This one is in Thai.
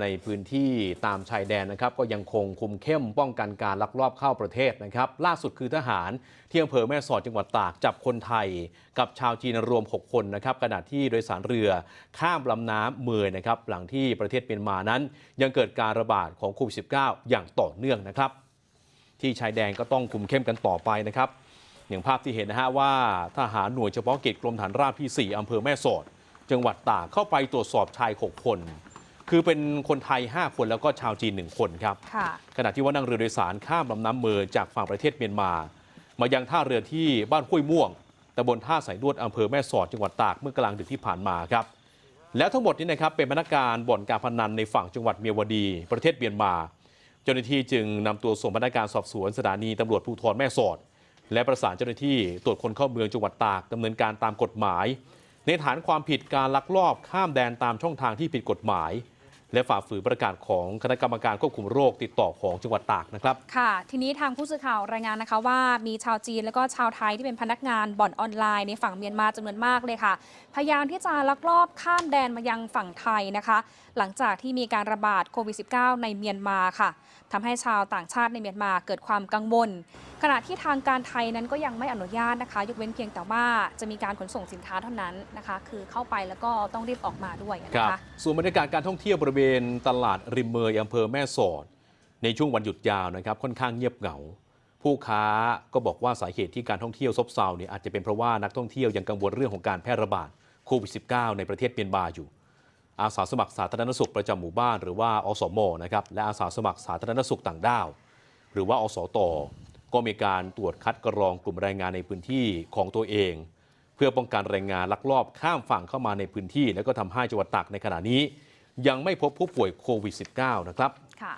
ในพื้นที่ตามชายแดนนะครับก็ยังคงคุมเข้มป้องกันการลักลอบเข้าประเทศนะครับ ล่าสุดคือทหารที่อำเภอแม่สอดจังหวัดตากจับคนไทย กับชาวจีนรวม 6 คนนะครับขณะที่โดยสารเรือข้ามลำน้ำเมยนะครับหลังที่ประเทศเมียนมานั้น ยังเกิดการระบาดของโควิด -19 อย่างต่อเนื่องนะครับ ที่ชายแดนก็ต้องคุมเข้มกันต่อไปนะครับ อย่างภาพที่เห็นนะฮะว่าทหารหน่วยเฉพาะกิจกรมฐานราบที่ 4อำเภอแม่สอดจังหวัดตากเข้าไปตรวจสอบชาย 6 คน คือเป็นคนไทย 5 คนแล้วก็ชาวจีน 1 คนครับค่ะขณะที่ว่านั่งเรือโดยสารข้ามลำน้ำเมอจากฝั่งประเทศเมียนมา มายังท่าเรือที่บ้านห้วยม่วงตำบลท่าสายลวดอำเภอแม่สอดจังหวัดตากเมื่อกลางดึกที่ผ่านมาครับ แล้วทั้งหมดนี้นะครับเป็นพนักงานบ่อนการพนันในฝั่งจังหวัดเมียวดี ประเทศเมียนมา เจ้าหน้าที่จึงนำตัวส่งพนักงานสอบสวนสถานีตำรวจภูธรแม่สอด และประสานเจ้าหน้าที่ตรวจคนเข้าเมืองจังหวัดตากดำเนินการตามกฎหมาย ในฐานความผิดการลักลอบข้ามแดนตามช่องทางที่ผิดกฎหมาย และฝ่าฝืนประกาศของคณะกรรมการควบคุมโรคติดต่อของจังหวัดตากนะครับ ค่ะ ทีนี้ทางผู้สื่อข่าวรายงานนะคะว่ามีชาวจีนแล้วก็ชาวไทยที่เป็นพนักงานบ่อนออนไลน์ในฝั่งเมียนมาจำนวนมากเลยค่ะ พยายามที่จะลักลอบข้ามแดนมายังฝั่งไทยนะคะ หลังจากที่มีการระบาดโควิด -19 ในเมียนมาค่ะทำให้ชาวต่างชาติในเมียนมาเกิดความกังวล ขณะที่ทางการไทยนั้นก็ยังไม่อนุญาตนะคะ ยกเว้นเพียงแต่ว่าจะมีการขนส่งสินค้าเท่านั้นนะคะ คือเข้าไปแล้วก็ต้องรีบออกมาด้วยครับนะคะส่วนบรรยากาศการท่องเที่ยวบริเวณตลาดริมเมยอำเภอแม่สอด ในช่วงวันหยุดยาวนะครับค่อนข้างเงียบเหงา ผู้ค้าก็บอกว่าสาเหตุที่การท่องเที่ยวซบเซาเนี่ยอาจจะเป็นเพราะว่านักท่องเที่ยวยังกังวลเรื่องของการแพร่ระบาดโควิด -19 ในประเทศเมียนมาอยู่ อาสาสมัครสาธารณสุขประจำหมู่บ้านหรือว่าอสมนะครับและอาสาสมัครสาธารณสุขต่างด้าว หรือว่าอสตก็มีการตรวจคัดกรองกลุ่มแรงงานในพื้นที่ของตัวเอง เพื่อป้องกันแรงงานลักลอบข้ามฝั่งเข้ามาในพื้นที่ แล้วก็ทำให้จังหวัดตากในขณะนี้ ยังไม่พบผู้ป่วยโควิด -19 นะครับค่ะ